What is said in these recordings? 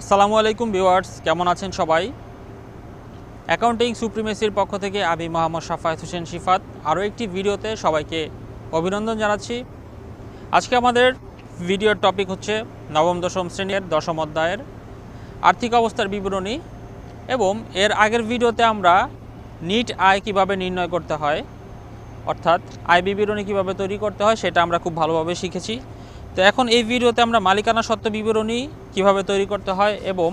আসসালামু আলাইকুম ভিউয়ার্স, কেমন আছেন সবাই? অ্যাকাউন্টিং সুপ্রিমেসির পক্ষ থেকে আমি মোহাম্মদ সাফায়েত হোসেন শিফাত, আরও একটি ভিডিওতে সবাইকে অভিনন্দন জানাচ্ছি। আজকে আমাদের ভিডিওর টপিক হচ্ছে নবম, দশম শ্রেণির, দশম অধ্যায়ের আর্থিক অবস্থার বিবরণী এবং এর আগের ভিডিওতে আমরা নিট আয় কীভাবে নির্ণয় করতে হয়, অর্থাৎ আয় বিবরণী কীভাবে তৈরি করতে হয়, সেটা আমরা খুব ভালোভাবে শিখেছি। তো এখন এই ভিডিওতে আমরা মালিকানা সত্ত্ব বিবরণী কীভাবে তৈরি করতে হয় এবং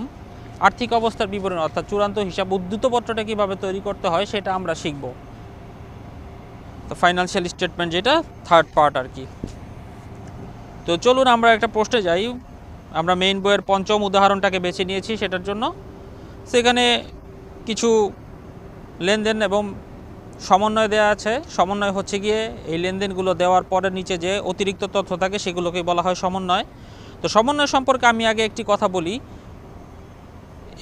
আর্থিক অবস্থার বিবরণী, অর্থাৎ চূড়ান্ত হিসাব উদ্ধৃতপত্রটা কীভাবে তৈরি করতে হয় সেটা আমরা শিখব। তো ফাইন্যান্সিয়াল স্টেটমেন্ট যেটা থার্ড পার্ট আর কি। তো চলুন আমরা একটা পোস্টে যাই। আমরা মেইন বইয়ের পঞ্চম উদাহরণটাকে বেছে নিয়েছি সেটার জন্য। সেখানে কিছু লেনদেন এবং সমন্বয় দেওয়া আছে। সমন্বয় হচ্ছে গিয়ে এই লেনদেনগুলো দেওয়ার পরে নিচে যে অতিরিক্ত তথ্য থাকে সেগুলোকে বলা হয় সমন্বয়। তো সমন্বয় সম্পর্কে আমি আগে একটি কথা বলি।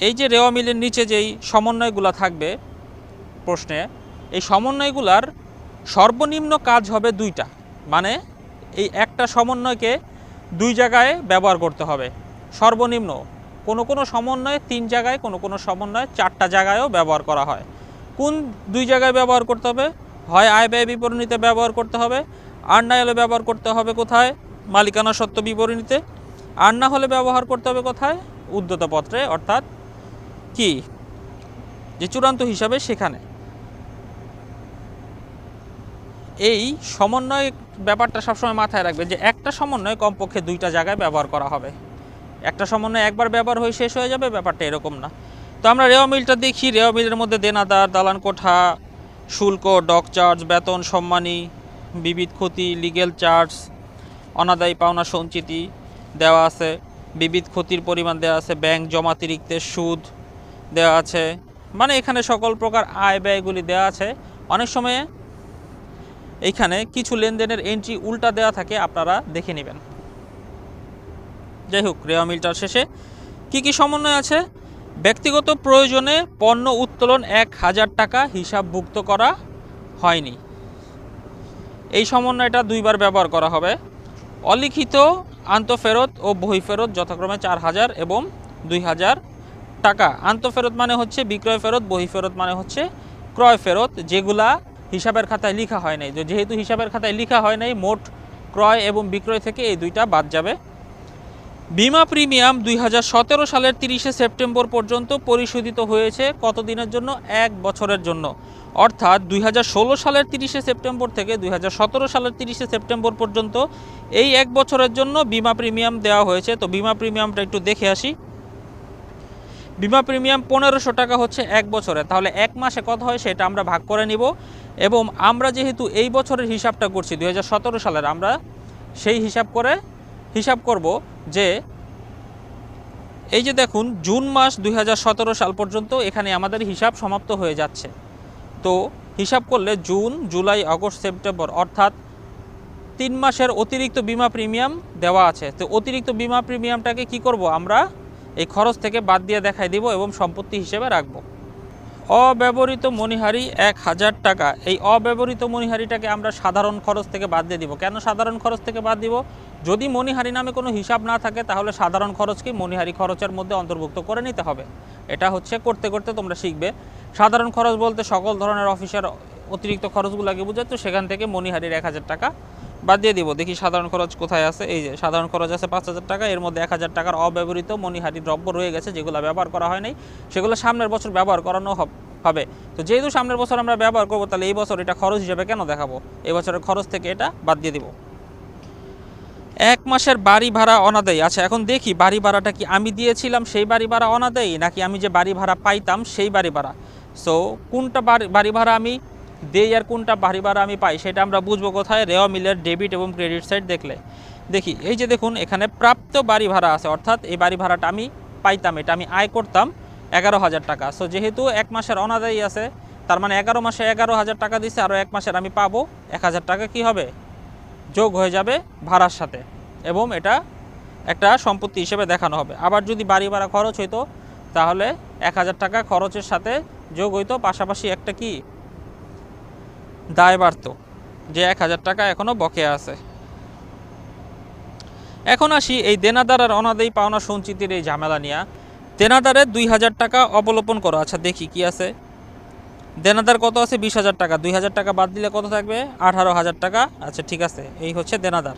এই যে রেওয়া মিলের নিচে যেই সমন্বয়গুলো থাকবে প্রশ্নে, এই সমন্বয়গুলার সর্বনিম্ন কাজ হবে দুইটা। মানে এই একটা সমন্বয়কে দুই জায়গায় ব্যবহার করতে হবে। সর্বনিম্ন কোনো কোনো সমন্বয়ে তিন জায়গায়, কোনো কোনো সমন্বয়ে চারটা জায়গায়ও ব্যবহার করা হয়। কোন দুই জায়গায় ব্যবহার করতে হবে? হয় আয় ব্যয় বিবরণীতে ব্যবহার করতে হবে, আর না হলে ব্যবহার করতে হবে কোথায়? মালিকানা সত্ত্ব বিবরণীতে আর না হলে ব্যবহার করতে হবে কোথায়? উদ্যত পত্রে, অর্থাৎ কি? যে চূড়ান্ত হিসাবে সেখানে। এই সমন্বয় ব্যাপারটা সবসময় মাথায় রাখবে যে একটা সমন্বয় কমপক্ষে দুইটা জায়গায় ব্যবহার করা হবে। একটা সমন্বয় একবার ব্যবহার হয়ে শেষ হয়ে যাবে, ব্যাপারটা এরকম না। তো আমরা রেওয়া মিলটা দেখি। রেওয়া মিলের মধ্যে দেনাদার, দালান কোঠা, শুল্ক, ডক চার্জ, বেতন সম্মানী, বিবিধ ক্ষতি, লিগেল চার্জ, অনাদায়ী পাওনা সঞ্চিতি দেওয়া আছে। বিবিধ ক্ষতির পরিমাণ দেওয়া আছে। ব্যাংক জমাতিরিক্তের সুদ দেওয়া আছে। মানে এখানে সকল প্রকার আয় ব্যয়গুলি দেওয়া আছে। অনেক সময়ে এইখানে কিছু লেনদেনের এন্ট্রি উল্টা দেওয়া থাকে, আপনারা দেখে নেবেন। যাই হোক, রেওয়া মিলটার শেষে কি কি সমন্বয় আছে? ব্যক্তিগত প্রয়োজনে পণ্য উত্তোলন এক হাজার টাকা হিসাবভুক্ত করা হয়নি। এই সমন্বয়টা দুইবার ব্যবহার করা হবে। অলিখিত আন্তঃফেরত ও বহিফেরত যথাক্রমে চার হাজার এবং দুই হাজার টাকা। আন্তঃফেরত মানে হচ্ছে বিক্রয় ফেরত, বহিফেরত মানে হচ্ছে ক্রয় ফেরত, যেগুলা হিসাবের খাতায় লিখা হয় নাই। যেহেতু হিসাবের খাতায় লিখা হয় নাই, মোট ক্রয় এবং বিক্রয় থেকে এই দুইটা বাদ যাবে। বিমা প্রিমিয়াম দুই হাজার সতেরো সালের তিরিশে সেপ্টেম্বর পর্যন্ত পরিশোধিত হয়েছে কতদিনের জন্য? এক বছরের জন্য। অর্থাৎ দুই হাজার ষোলো সালের তিরিশে সেপ্টেম্বর থেকে দুই হাজার সতেরো সালের তিরিশে সেপ্টেম্বর পর্যন্ত এই এক বছরের জন্য বিমা প্রিমিয়াম দেওয়া হয়েছে। তো বিমা প্রিমিয়ামটা একটু দেখে আসি। বিমা প্রিমিয়াম পনেরোশো টাকা হচ্ছে এক বছরে। তাহলে এক মাসে কত হয় সেটা আমরা ভাগ করে নিব। এবং আমরা যেহেতু এই বছরের হিসাবটা করছি দু হাজার সতেরো সালের, আমরা সেই হিসাব করে হিসাব করব। যে এই যে দেখুন, জুন মাস দুই হাজার সতেরো সাল পর্যন্ত এখানে আমাদের হিসাব সমাপ্ত হয়ে যাচ্ছে। তো হিসাব করলে জুন, জুলাই, আগস্ট, সেপ্টেম্বর, অর্থাৎ তিন মাসের অতিরিক্ত বিমা প্রিমিয়াম দেওয়া আছে। তো অতিরিক্ত বিমা প্রিমিয়ামটাকে কি করব আমরা? এই খরচ থেকে বাদ দিয়ে দেখাই দিব এবং সম্পত্তি হিসেবে রাখব। অব্যবহৃত মণিহারি এক হাজার টাকা। এই অব্যবহৃত মণিহারিটাকে আমরা সাধারণ খরচ থেকে বাদ দিয়ে দিব। কেন সাধারণ খরচ থেকে বাদ দিব? যদি মণিহারি নামে কোনো হিসাব না থাকে, তাহলে সাধারণ খরচকে মণিহারি খরচের মধ্যে অন্তর্ভুক্ত করে নিতে হবে। এটা হচ্ছে করতে করতে তোমরা শিখবে। সাধারণ খরচ বলতে সকল ধরনের অফিসের অতিরিক্ত খরচগুলো খরচগুলোকে বোঝাচ্ছে। সেখান থেকে মণিহারির এক হাজার টাকা বাদ দিয়ে দিব। দেখি সাধারণ খরচ কোথায় আছে। এই যে সাধারণ খরচ আছে পাঁচ হাজার টাকা। এর মধ্যে এক হাজার টাকার অব্যবহৃত মণিহারি দ্রব্য রয়ে গেছে, যেগুলো ব্যবহার করা হয় নাই। সেগুলো সামনের বছর ব্যবহার করানো হব- তো যেহেতু সামনের বছর আমরা ব্যবহার করব, তাহলে এই বছর এটা খরচ হিসেবে কেন দেখাবো? এই বছরের খরচ থেকে এটা বাদ দিয়ে দিব। এক মাসের বাড়ি ভাড়া অনাদায়ী। আচ্ছা এখন দেখি বাড়ি ভাড়াটা কি আমি দিয়েছিলাম সেই বাড়ি ভাড়া অনাদায়ী, নাকি আমি যে বাড়ি ভাড়া পাইতাম সেই বাড়ি ভাড়া? সো কোনটা বাড়ি ভাড়া আমি দেই আর কোনটা বাড়ি ভাড়া আমি পাই সেটা আমরা বুঝব কোথায়। রেওয়া মিলের ডেবিট এবং ক্রেডিট সাইড দেখলে। দেখি, এই যে দেখুন, এখানে প্রাপ্ত বাড়ি ভাড়া আছে। অর্থাৎ এই বাড়ি ভাড়াটা আমি পাইতাম, এটা আমি আয় করতাম এগারো হাজার টাকা। সো যেহেতু এক মাসের অনাদায়ী আছে, তার মানে এগারো মাসে এগারো হাজার টাকা দিছে আরও এক মাসের আমি পাবো, এক হাজার টাকা কি হবে? যোগ হয়ে যাবে ভাড়ার সাথে। এবং এটা একটা সম্পত্তি হিসেবে দেখানো হবে। আবার যদি বাড়ি ভাড়া খরচ হইতো, তাহলে এক হাজার টাকা খরচের সাথে যোগ হইতো। পাশাপাশি একটা কি? দায় বাড়ত, যে এক হাজার টাকা এখনও বকেয়া আছে। এখন আসি এই দেনাদার আর অনাদায়ী পাওনা সঞ্চিতির এই ঝামেলা নিয়ে। দেনাদারে দুই হাজার টাকা অবলোপন করো। আচ্ছা দেখি কি আছে। দেনাদার কত আছে? বিশ হাজার টাকা। দুই হাজার টাকা বাদ দিলে কত থাকবে? আঠারো হাজার টাকা। আচ্ছা ঠিক আছে। এই হচ্ছে দেনাদার।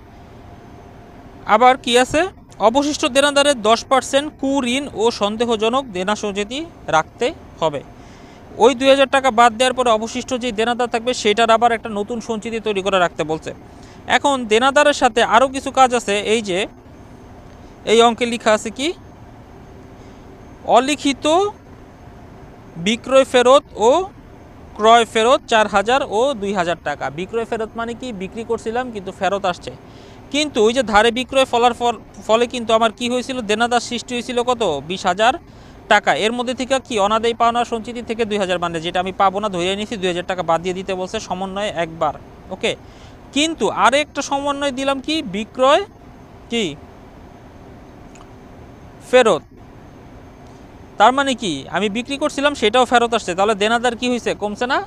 আবার কি আছে? অবশিষ্ট দেনাদারের দশ পার্সেন্ট কুঋণ ও সন্দেহজনক দেনা সঞ্চিতি রাখতে হবে। ওই দুই হাজার টাকা বাদ দেওয়ার পরে অবশিষ্ট যে দেনাদার থাকবে, সেটার আবার একটা নতুন সঞ্চিতি তৈরি করে রাখতে বলছে। এখন দেনাদারের সাথে আরও কিছু কাজ আছে, এই যে, এই অঙ্কে লেখা আছে কি? অলিখিত বিক্রয় ফেরত ও ক্রয় ফেরত চার হাজার ও দুই হাজার টাকা। বিক্রয় ফেরত মানে কি? বিক্রি করছিলাম, কিন্তু ফেরত আসছে। কিন্তু ওই যে ধারে বিক্রয় ফলার ফল ফলে কিন্তু আমার কি হয়েছিল? দেনাদার সৃষ্টি হয়েছিল কত? বিশ হাজার। টাকা। এর মধ্যে থেকে কি অনাদায়ী পাওনা সঞ্চিতি থেকে দুই হাজার মানে যেটা আমি পাবো না ধরে নিয়েছি দুই হাজার টাকা বাদ দিয়ে দিতে বলছে সমন্বয় একবার। ওকে? কিন্তু আর একটা সমন্বয় দিলাম কি? বিক্রয় কি? ফেরত। তার মানে কি? আমি বিক্রি করছিলাম, সেটাও ফেরত আসছে। তাহলে দেনাদার কি হয়েছে কমছে না?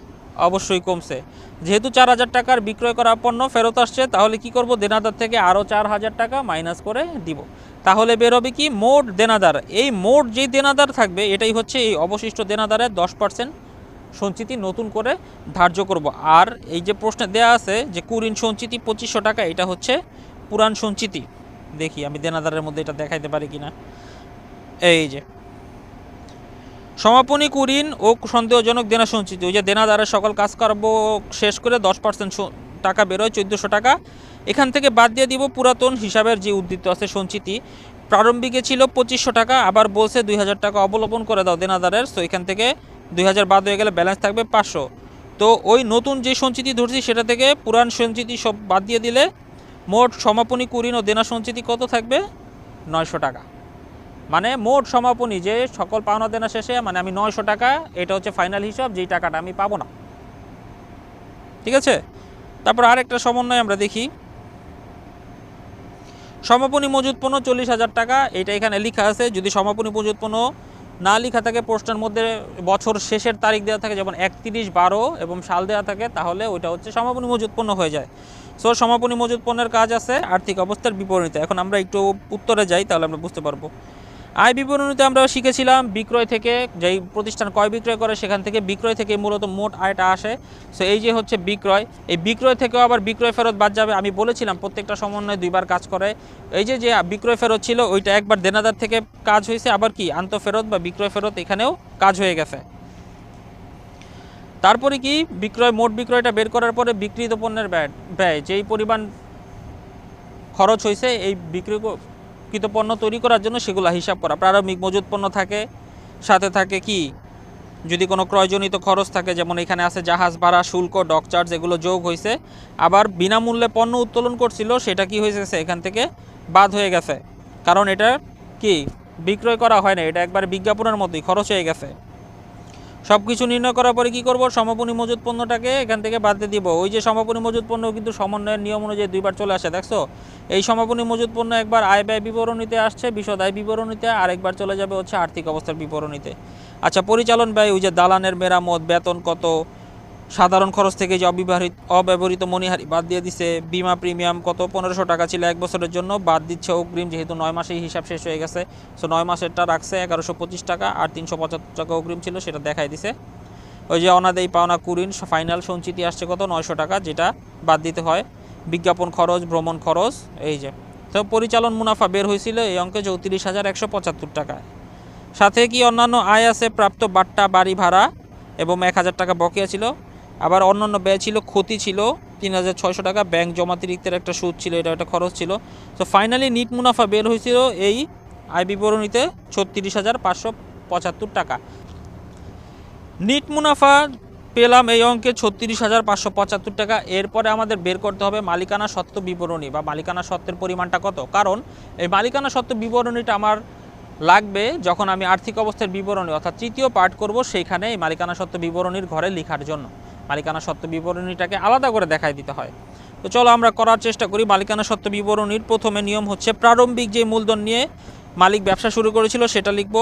অবশ্যই কমছে। যেহেতু চার হাজার টাকার বিক্রয় করা পণ্য ফেরত আসছে, তাহলে কি করব? দেনাদার থেকে আরও চার হাজার টাকা মাইনাস করে দিব। তাহলে বেরোবে কি? মোট দেনাদার। এই মোট যেই দেনাদার থাকবে, এটাই হচ্ছে এই অবশিষ্ট দেনাদারের দশ পার্সেন্ট সঞ্চিতি নতুন করে ধার্য করব। আর এই যে প্রশ্নে দেয়া আছে যে কুরিন সঞ্চিতি পঁচিশশো টাকা, এটা হচ্ছে পুরান সঞ্চিতি। দেখি, আমি দেনাদারের মধ্যে এটা দেখাইতে পারি কিনা। এই যে সমাপনী কুরিন ও সন্দেহজনক দেনা সঞ্চিত। ওই যে দেনাদারের সকল কাজকর্ম শেষ করে দশ পার্সেন্ট টাকা বেরোয়, চোদ্দোশো টাকা। এখান থেকে বাদ দিয়ে দিব পুরাতন হিসাবের যে উদ্বৃত্ত আছে সঞ্চিতি। প্রারম্ভিকে ছিল পঁচিশশো টাকা, আবার বলছে দুই হাজার টাকা অবলম্বন করে দাও দেনাদারের তো এখান থেকে দুই হাজার বাদ হয়ে গেলে ব্যালেন্স থাকবে পাঁচশো। তো ওই নতুন যে সঞ্চিতি ধরছি, সেটা থেকে পুরান সঞ্চিতি সব বাদ দিয়ে দিলে মোট সমাপনী কুরিন ও দেনা সঞ্চিতি কত থাকবে? নয়শো টাকা। মানে মোট সমাপনী যে সকল পাওনা দেনা শেষে মানে আমি নয়শো টাকা, এটা হচ্ছে ফাইনাল হিসাব, যেই টাকাটা আমি পাবো না। ঠিক আছে? তারপর আরেকটা সমন্বয় আমরা দেখি। সমাপনী মজুত পণ্য চল্লিশ হাজার টাকা, এটা এখানে লেখা আছে। যদি সমাপনী মজুত পণ্য না লেখা থাকে, প্রশ্নের মধ্যে বছর শেষের তারিখ দেওয়া থাকে, যেমন একত্রিশ বারো, এবং সাল দেওয়া থাকে, তাহলে ওইটা হচ্ছে সমাপনী মজুত পণ্য হয়ে যায়। সো সমাপনী মজুত পণ্যের কাজ আছে, আর্থিক অবস্থার বিপরীতে। এখন আমরা একটু উত্তরে যাই, তাহলে আমরা বুঝতে পারব। আয় বিবরণীতে আমরা শিখেছিলাম বিক্রয় থেকে, যেই প্রতিষ্ঠান ক্রয় বিক্রয় করে সেখান থেকে বিক্রয় থেকে মূলত মোট আয়টা আসে। সো এই যে হচ্ছে বিক্রয়, এই বিক্রয় থেকেও আবার বিক্রয় ফেরত বাদ যাবে। আমি বলেছিলাম প্রত্যেকটা সমন্বয় দুইবার কাজ করে। এই যে যে বিক্রয় ফেরত ছিল, ওইটা একবার দেনাদার থেকে কাজ হয়েছে, আবার কি আন্ত ফেরত বা বিক্রয় ফেরত এখানেও কাজ হয়ে গেছে। তারপরে কি বিক্রয়, মোট বিক্রয়টা বের করার পরে বিক্রিত পণ্যের ব্যয় ব্যয়, যেই পরিমাণ খরচ হয়েছে, এই বিক্রি কৃত পণ্য তৈরি করার জন্য সেগুলো হিসাব করা। প্রারম্ভিক মজুত পণ্য থাকে, সাথে থাকে কি? যদি কোনো ক্রয়জনিত খরচ থাকে, যেমন এখানে আছে জাহাজ ভাড়া, শুল্ক ডক চার্জ এগুলো যোগ হয়েছে আবার বিনামূল্যে পণ্য উত্তোলন করছিল, সেটা কি হয়েছে এখান থেকে বাদ হয়ে গেছে। কারণ এটা কি? বিক্রয় করা হয় না, এটা একবার বিজ্ঞাপনের মতোই খরচ হয়ে গেছে। সব কিছু নির্ণয় করার পরে কী করব? সমাপনী মজুত পণ্যটাকে এখান থেকে বাদ দিয়ে দিব। ওই যে সমাপনী মজুত পণ্য কিন্তু সমন্বয়ের নিয়ম অনুযায়ী দুইবার চলে আসে, দেখছ? এই সমাপনী মজুত পণ্য একবার আয় ব্যয় বিবরণীতে আসছে, বিশদ আয় বিবরণীতে, আরেকবার চলে যাবে হচ্ছে আর্থিক অবস্থার বিবরণীতে। আচ্ছা পরিচালন ব্যয়, ওই যে দালানের মেরামত, বেতন কত? সাধারণ খরচ থেকে যে অব্যবহৃত অব্যবহৃত মনিহারি বাদ দিয়ে দিছে। বিমা প্রিমিয়াম কত? পনেরোশো টাকা ছিল এক বছরের জন্য। বাদ দিচ্ছে অগ্রিম, যেহেতু নয় মাসেই হিসাব শেষ হয়ে গেছে। সো নয় মাসেরটা রাখছে এগারোশো পঁচিশ টাকা আর তিনশো পঁচাত্তর টাকা অগ্রিম ছিল, সেটা দেখাই দিছে। ওই যে অনাদেই পাওনা কুরিন, ফাইনাল সঞ্চিতি আসছে কত? নয়শো টাকা, যেটা বাদ দিতে হয়। বিজ্ঞাপন খরচ, ভ্রমণ খরচ, এই যে। তো পরিচালন মুনাফা বের হয়েছিল এই অঙ্কে চৌত্রিশ হাজার একশো পঁচাত্তর টাকা সাথে কি অন্যান্য আয় আছে? প্রাপ্ত বাট্টা, বাড়ি ভাড়া এবং এক হাজার টাকা বকেয়া ছিল। আবার অন্যান্য ব্যয় ছিল, ক্ষতি ছিল, তিন হাজার ছয়শো টাকা, ব্যাংক জমাতিরিক্তের একটা সুদ ছিল, এটা একটা খরচ ছিল। তো ফাইনালি নিট মুনাফা বের হয়েছিল এই আয় বিবরণীতে ছত্রিশ হাজার পাঁচশো পঁচাত্তর টাকা। নিট মুনাফা পেলাম এই অঙ্কে ছত্রিশ হাজার পাঁচশো পঁচাত্তর টাকা। এরপরে আমাদের বের করতে হবে মালিকানা সত্ত্ব বিবরণী বা মালিকানা সত্ত্বের পরিমাণটা কত? কারণ এই মালিকানা সত্ত্ব বিবরণীটা আমার লাগবে যখন আমি আর্থিক অবস্থার বিবরণী অর্থাৎ তৃতীয় পাঠ করব সেইখানে এই মালিকানা সত্ত্ব বিবরণীর ঘরে লেখার জন্য। মালিকানা সত্ত্ব বিবরণীটাকে আলাদা করে দেখাই দিতে হয়। তো চলো আমরা করার চেষ্টা করি মালিকানা সত্ত্ব বিবরণীর। প্রথমে নিয়ম হচ্ছে প্রারম্ভিক যে মূলধন নিয়ে মালিক ব্যবসা শুরু করেছিল সেটা লিখব।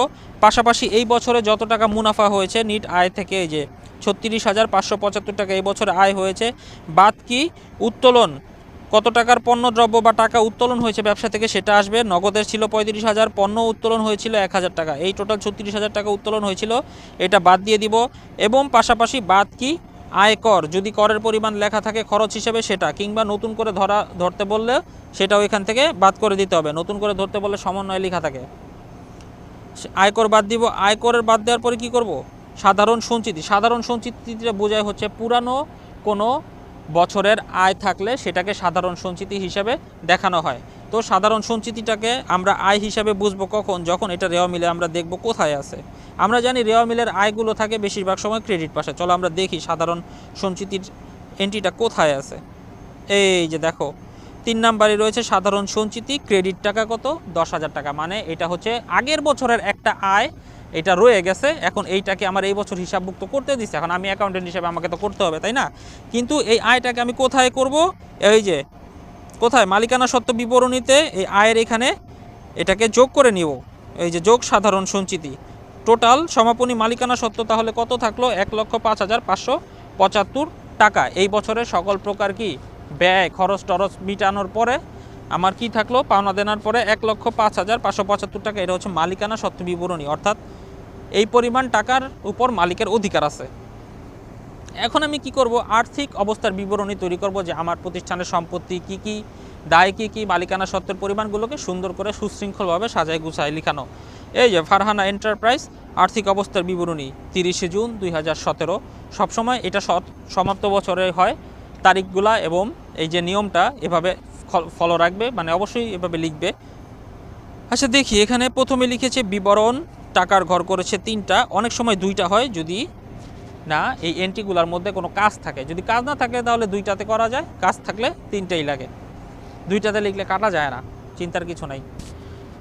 পাশাপাশি এই বছরে যত টাকা মুনাফা হয়েছে, নিট আয় থেকে এই যে ছত্রিশ হাজার পাঁচশো পঁচাত্তর টাকা এই বছরে আয় হয়েছে। বাদ কি উত্তোলন, কত টাকার পণ্য দ্রব্য বা টাকা উত্তোলন হয়েছে ব্যবসা থেকে সেটা আসবে। নগদের ছিল পঁয়ত্রিশ হাজার, পণ্য উত্তোলন হয়েছিল এক হাজার টাকা। এই টোটাল ছত্রিশ হাজার টাকা উত্তোলন হয়েছিল, এটা বাদ দিয়ে দিব। এবং পাশাপাশি বাদ কি আয়কর যদি করের পরিমাণ লেখা থাকে খরচ হিসেবে সেটা, কিংবা নতুন করে ধরা, ধরতে বললে সেটাও এখান থেকে বাদ করে দিতে হবে। নতুন করে ধরতে বললে সমন্বয় লেখা থাকে। আয়কর বাদ দিব। আয়করের বাদ দেওয়ার পরে কি করব? সাধারণ সঞ্চিতি। সাধারণ সঞ্চিতিটা বোঝায় হচ্ছে পুরানো কোনো বছরের আয় থাকলে সেটাকে সাধারণ সঞ্চিতি হিসাবে দেখানো হয়। তো সাধারণ সঞ্চিতিটাকে আমরা আয় হিসাবে বুঝব কখন, যখন এটা রেওয়া মিলে আমরা দেখব কোথায় আছে। আমরা জানি রেওয়া মিলের আয়গুলো থাকে বেশিরভাগ সময় ক্রেডিট পাশে। চলো আমরা দেখি সাধারণ সঞ্চিতির এন্ট্রিটা কোথায় আছে। এই যে দেখো, তিন নাম্বারে রয়েছে সাধারণ সঞ্চিতি ক্রেডিট টাকা কত? দশ হাজার টাকা। মানে এটা হচ্ছে আগের বছরের একটা আয়, এটা রয়ে গেছে। এখন এইটাকে আমার এই বছর হিসাবভুক্ত করতে দিচ্ছে। এখন আমি অ্যাকাউন্টেন্ট হিসাবে আমাকে তো করতে হবে, তাই না? কিন্তু এই আয়টাকে আমি কোথায় করব? এই যে কোথায়? মালিকানা সত্ত্ব বিবরণীতে এই আয়ের এখানে এটাকে যোগ করে নিব। এই যে যোগ সাধারণ সঞ্চিতি। টোটাল সমাপনী মালিকানা সত্ত্ব তাহলে কত থাকল? এক লক্ষ পাঁচ হাজার পাঁচশো পঁচাত্তর টাকা। এই বছরের সকল প্রকার কি? ব্যয়, খরচ টরচ মিটানোর পরে আমার কি থাকল? পাওনা দেনার পরে এক লক্ষ পাঁচ হাজার পাঁচশো পঁচাত্তর টাকা। এটা হচ্ছে মালিকানা সত্ত্ব বিবরণী। অর্থাৎ এই পরিমাণ টাকার উপর মালিকের অধিকার আছে। এখন আমি কি করব? আর্থিক অবস্থার বিবরণী তৈরি করব যে আমার প্রতিষ্ঠানের সম্পত্তি কি কি, দায় কি কি, মালিকানা সত্ত্বের পরিমাণগুলোকে সুন্দর করে সুশৃঙ্খলভাবে সাজায় গুছায় লিখানো। এই যে ফারহানা এন্টারপ্রাইজ, আর্থিক অবস্থার বিবরণী তিরিশে জুন দুই হাজার সতেরো। সবসময় এটা সমাপ্ত বছরে হয় তারিখগুলা এবং এই যে নিয়মটা এভাবে ফলো রাখবে মানে অবশ্যই এভাবে লিখবে। আচ্ছা দেখি, এখানে প্রথমে লিখেছে বিবরণ, টাকার ঘর করেছে তিনটা, অনেক সময় দুইটা হয়, যদি না, এই এন্ট্রিগুলোর মধ্যে কোনো কাজ থাকে। যদি কাজ না থাকে, তাহলে দুইটাতে করা যায়। কাজ থাকলে তিনটেই লাগে। দুইটাতে লিখলে কাটা যায় না। চিন্তার কিছু নাই।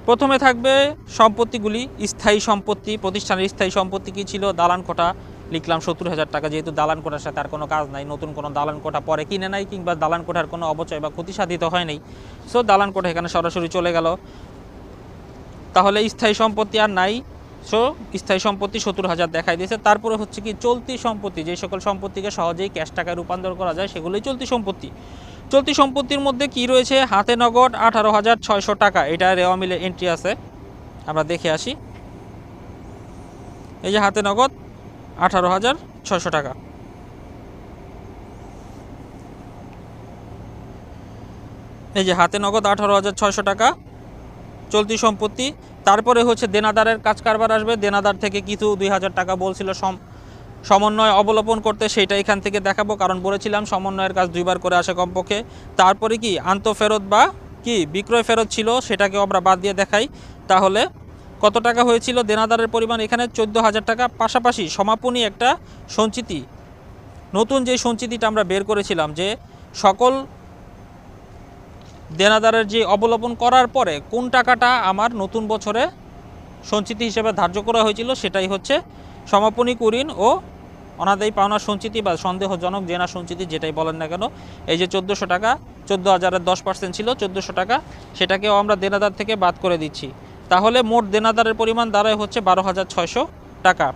প্রথমে থাকবে সম্পত্তিগুলি, স্থায়ী সম্পত্তি, প্রতিষ্ঠানের স্থায়ী সম্পত্তি কী ছিল, দালান কোঠা লিখলাম সত্তর হাজার টাকা, যেহেতু দালান কোঠার সাথে আর কোনো কাজ নাই, নতুন কোনো দালান কোঠা পরে কিনে নাই, কিংবা দালান কোঠার কোনো অবচয় বা ক্ষতি সাধিত হয় নাই। সো দালান কোঠা এখানে সরাসরি চলে গেল। তাহলে স্থায়ী সম্পত্তি আর নাই। সো, স্থায়ী সম্পত্তি সত্তর হাজার দেখাই দিয়েছে। তারপরে হচ্ছে কি, চলতি সম্পত্তি, যে সকল সম্পত্তিকে সহজেই ক্যাশ টাকায় রূপান্তর করা যায়, সেগুলোই চলতি সম্পত্তি। চলতি সম্পত্তির মধ্যে কি রয়েছে? হাতে নগদ আঠারো হাজার ছয়শো টাকা। এটা রেওয়া মিলে এন্ট্রি আছে। আমরা দেখে আসি। এই যে হাতে নগদ আঠারো হাজার ছয়শো টাকা। এই যে হাতে নগদ আঠারো হাজার ছয়শো টাকা। চলতি সম্পত্তি। তারপরে হচ্ছে দেনাদারের কাজ কারবার আসবে। দেনাদার থেকে কিছু দুই হাজার টাকা বলছিল সম সমন্বয় অবলম্বন করতে। সেইটা এখান থেকে দেখাবো। কারণ বলেছিলাম সমন্বয়ের কাজ দুইবার করে আসে কমপক্ষে। তারপরে কি আন্ত ফেরত বা কি বিক্রয় ফেরত ছিল সেটাকে আমরা বাদ দিয়ে দেখাই। তাহলে কত টাকা হয়েছিল? দেনাদারের পরিমাণ এখানে চোদ্দ হাজার টাকা। পাশাপাশি সমাপনী একটা সঞ্চিতি। নতুন যে সঞ্চিতিটা আমরা বের করেছিলাম যে সকল দেনাদারের যে অবলম্বন করার পরে কোন টাকাটা আমার নতুন বছরে সঞ্চিতি হিসেবে ধার্য করা হয়েছিল সেটাই হচ্ছে সমাপনী কুরিন ও অনাদায়ী পাওনা সঞ্চিতি বা সন্দেহজনক জেনা সঞ্চিতি যেটাই বলেন না কেন, এই যে চোদ্দোশো টাকা, চোদ্দ হাজারের দশ পার্সেন্ট ছিল, চোদ্দোশো টাকা, সেটাকেও আমরা দেনাদার থেকে বাদ করে দিচ্ছি। তাহলে মোট দেনাদারের পরিমাণ দাঁড়ায় হচ্ছে বারো হাজার ছয়শো টাকা।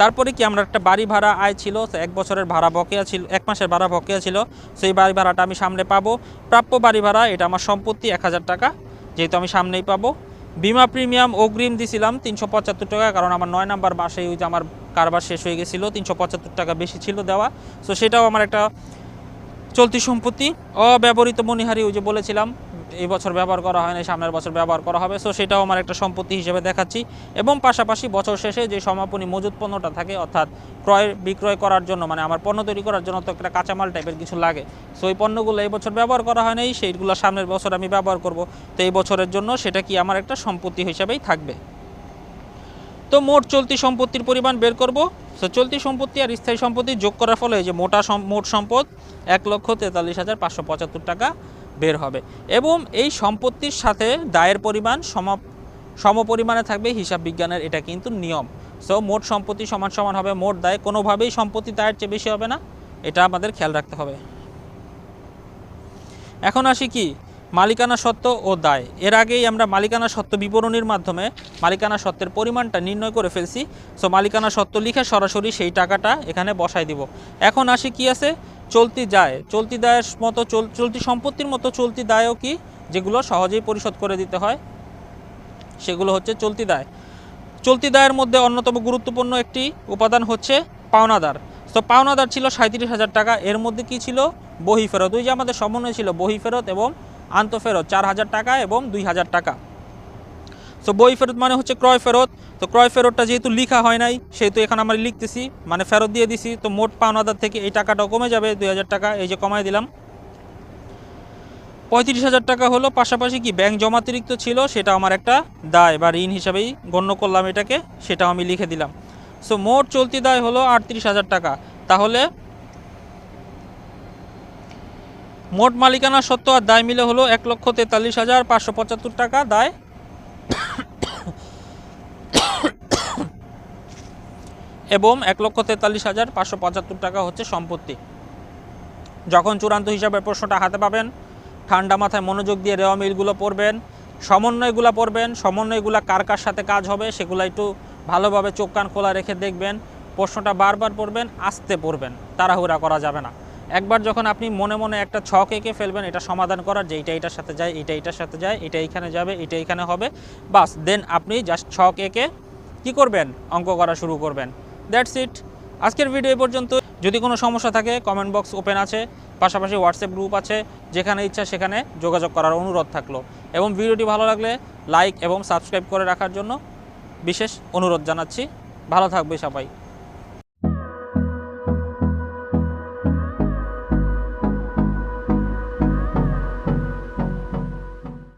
তারপরে কি আমরা একটা বাড়ি ভাড়া আয় ছিল এক বছরের ভাড়া বকেয়া ছিল, এক মাসের ভাড়া বকেয়া ছিল, সেই বাড়ি ভাড়াটা আমি সামনে পাবো। প্রাপ্য বাড়ি ভাড়া, এটা আমার সম্পত্তি, এক হাজার টাকা, যেহেতু আমি সামনেই পাবো। বিমা প্রিমিয়াম অগ্রিম দিছিলাম তিনশো পঁচাত্তর টাকা, কারণ আমার নয় নাম্বার মাসে ওই যে আমার কারবার শেষ হয়ে গেছিল, তিনশো পঁচাত্তর টাকা বেশি ছিল দেওয়া। তো সেটাও আমার একটা চলতি সম্পত্তি। অব্যবহৃত মনিহারি ওই যে বলেছিলাম এই বছর ব্যবহার করা হয়নি সামনের বছর ব্যবহার করা হবে। সো সেটাও আমার একটা সম্পত্তি হিসেবে দেখাচ্ছি। এবং পাশাপাশি বছর শেষে যে সমাপনী মজুদ পণ্যটা থাকে, অর্থাৎ ক্রয় বিক্রয় করার জন্য মানে আমার পণ্য তৈরি করার জন্য তো একটা কাঁচামাল টাইপের কিছু লাগে। সো এই পণ্যগুলো এই বছর ব্যবহার করা হয় নাই, সেইগুলো সামনের বছর আমি ব্যবহার করব। তো এই বছরের জন্য সেটা কি আমার একটা সম্পত্তি হিসেবেই থাকবে। তো মোট চলতি সম্পত্তির পরিমাণ বের করব। তো চলতি সম্পত্তি আর স্থায়ী সম্পত্তি যোগ করার ফলে যে মোটা মোট সম্পদ, এক লক্ষ তেতাল্লিশ হাজার পাঁচশো পঁচাত্তর টাকা। বের হবে। এবং এই সম্পত্তির সাথে দায়ের পরিমাণ সম, সমপরিমাণে থাকবে হিসাব বিজ্ঞানের এটা কিন্তু নিয়ম। সো মোট সম্পত্তি সমান সমান হবে, মোট দায়। কোনোভাবেই সম্পত্তি দায়ের চেয়ে বেশি হবে না, এটা আমাদের খেয়াল রাখতে হবে। এখন আসি কি? মালিকানা সত্ত্ব ও দায়। এর আগেই আমরা মালিকানা সত্ত্ব বিবরণীর মাধ্যমে মালিকানা সত্ত্বের পরিমাণটা নির্ণয় করে ফেলছি। সো মালিকানা সত্ত্ব লিখে সরাসরি সেই টাকাটা এখানে বসাই দিব। এখন আসি কি আছে? চলতি দায় চলতি দায়ের মতো চল- চলতি সম্পত্তির মতো চলতি দায়ও কি? যেগুলো সহজেই পরিশোধ করে দিতে হয়। সেগুলো হচ্ছে চলতি দায়। চলতি দায়ের মধ্যে অন্যতম গুরুত্বপূর্ণ একটি উপাদান হচ্ছে পাওনাদার। তো পাওনাদার ছিল সাঁত্রিশ হাজার টাকা। এর মধ্যে কি ছিল? বহি ফেরত ওই যে আমাদের সমন্বয় ছিল বহি ফেরত এবং আন্ত ফেরত চার হাজার টাকা এবং দুই হাজার টাকা। তো বই ফেরত মানে হচ্ছে ক্রয় ফেরত। তো ক্রয় ফেরতটা যেহেতু লিখা হয় নাই, সেহেতু এখানে আমরা লিখতেছি মানে ফেরত দিয়ে দিছি। তো মোট পাওনাদার থেকে এই টাকাটাও কমে যাবে, দুই হাজার টাকা, এই যে কমাই দিলাম। পঁয়ত্রিশ হাজার টাকা হলো, পাশাপাশি কি ব্যাংক জমাতিরিক্ত ছিল, সেটা আমার একটা দায় বা ঋণ হিসাবেই গণ্য করলাম এটাকে, সেটাও আমি লিখে দিলাম। সো মোট চলতি দায় হলো আটত্রিশ হাজার টাকা। তাহলে, মোট মালিকানা সত্ত্ব আর দায় মিলে হলো এক লক্ষ তেতাল্লিশ হাজার পাঁচশো পঁচাত্তর টাকা দায় এবং এক লক্ষ তেতাল্লিশ হাজার পাঁচশো পঁচাত্তর টাকা হচ্ছে সম্পত্তি। যখন চূড়ান্ত হিসাবে প্রশ্নটা হাতে পাবেন, ঠান্ডা মাথায় মনোযোগ দিয়ে রেওয়া মিলগুলো পড়বেন, সমন্বয়গুলো পড়বেন, সমন্বয়গুলো কার কার সাথে কাজ হবে সেগুলো একটু ভালোভাবে চোখ কান খোলা রেখে দেখবেন, প্রশ্নটা বারবার পড়বেন, আস্তে পড়বেন, তাড়াহুড়া করা যাবে না। একবার যখন আপনি মনে মনে একটা ছক এঁকে ফেলবেন, এটা সমাধান করার যে এইটা এটার সাথে যায় এটা এটার সাথে যায়, এটা এখানে যাবে, এটা এখানে হবে, বাস দেন আপনি জাস্ট ছক এঁকে কি করবেন? অঙ্ক করা শুরু করবেন। দ্যাটস ইট আজকের ভিডিও এই পর্যন্ত। যদি কোনো সমস্যা থাকে কমেন্ট বক্স ওপেন আছে, পাশাপাশি হোয়াটসঅ্যাপ গ্রুপ আছে, যেখানে ইচ্ছা সেখানে যোগাযোগ করার অনুরোধ থাকল। এবং ভিডিওটি ভালো লাগলে লাইক এবং সাবস্ক্রাইব করে রাখার জন্য বিশেষ অনুরোধ জানাচ্ছি। ভালো থাকবে সবাই।